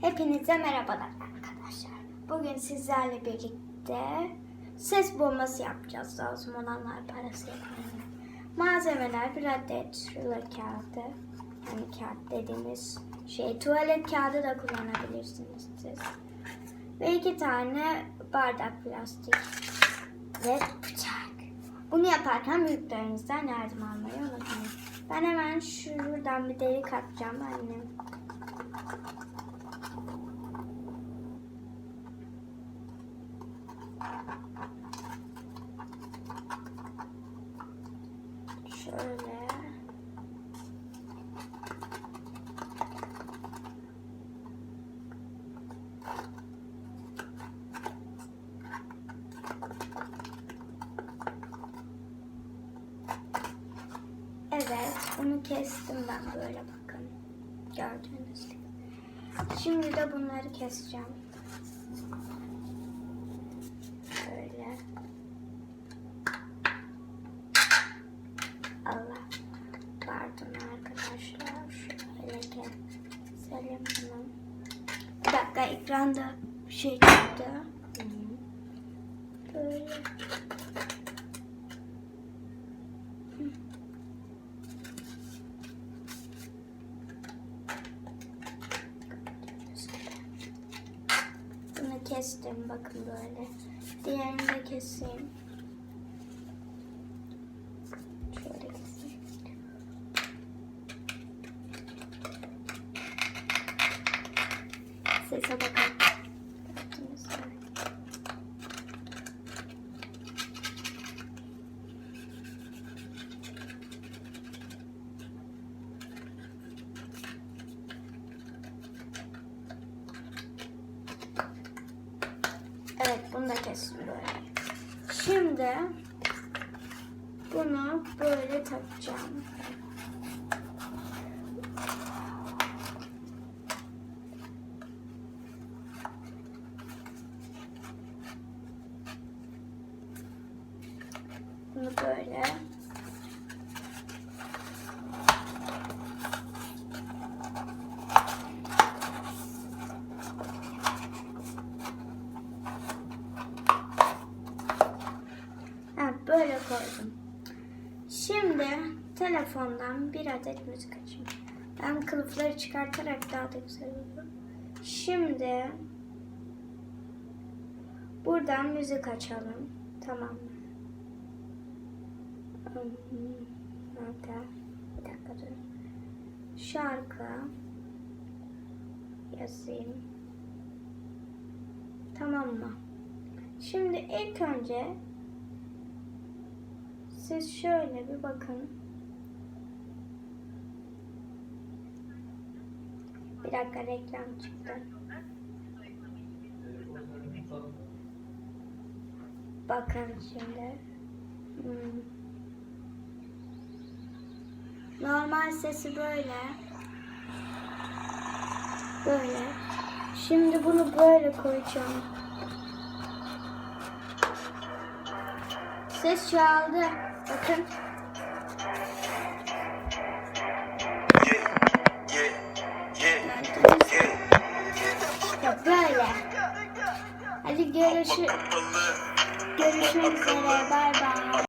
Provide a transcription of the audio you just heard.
Hepinize merhabalar arkadaşlar. Bugün sizlerle birlikte ses bombası yapacağız. Lazım olanlar parası yapmayın. Malzemeler bir adet rulo kağıdı. Yani kağıt dediğimiz şey tuvalet kağıdı da kullanabilirsiniz siz. Ve iki tane bardak plastik ve bıçak. Bunu yaparken büyüklerinizden yardım almayı unutmayın. Ben hemen şuradan bir delik atacağım annem. Şöyle. Evet, bunu kestim ben böyle bakın. Gördüğünüz gibi. Şimdi de bunları keseceğim. Böyle. Allah. Pardon arkadaşlar. Şöyle keselim bunu. Bir dakika ekranda bir şey çıktı. Böyle. Bunu kestim bakın böyle. Diğerini de keseyim. Şöyle Gördünüz mü? Evet bunu da kestim böyle. Şimdi bunu böyle takacağım. Bunu böyle. Ha, böyle koydum. Şimdi telefondan bir adet müzik açayım. Ben kılıfları çıkartarak daha da güzel olur. Şimdi buradan müzik açalım. Tamam mı? Nerede? Bir dakika dur. Şarkı yazayım. Tamam mı? Şimdi ilk önce siz şöyle bir bakın. Bir dakika reklam çıktı. Bakın şimdi. Hmm. Normal sesi böyle. Böyle. Şimdi bunu böyle koyacağım. Ses çoğaldı. Bakın. Ya böyle. Hadi görüşü, Kapalı, görüşmek üzere. Bay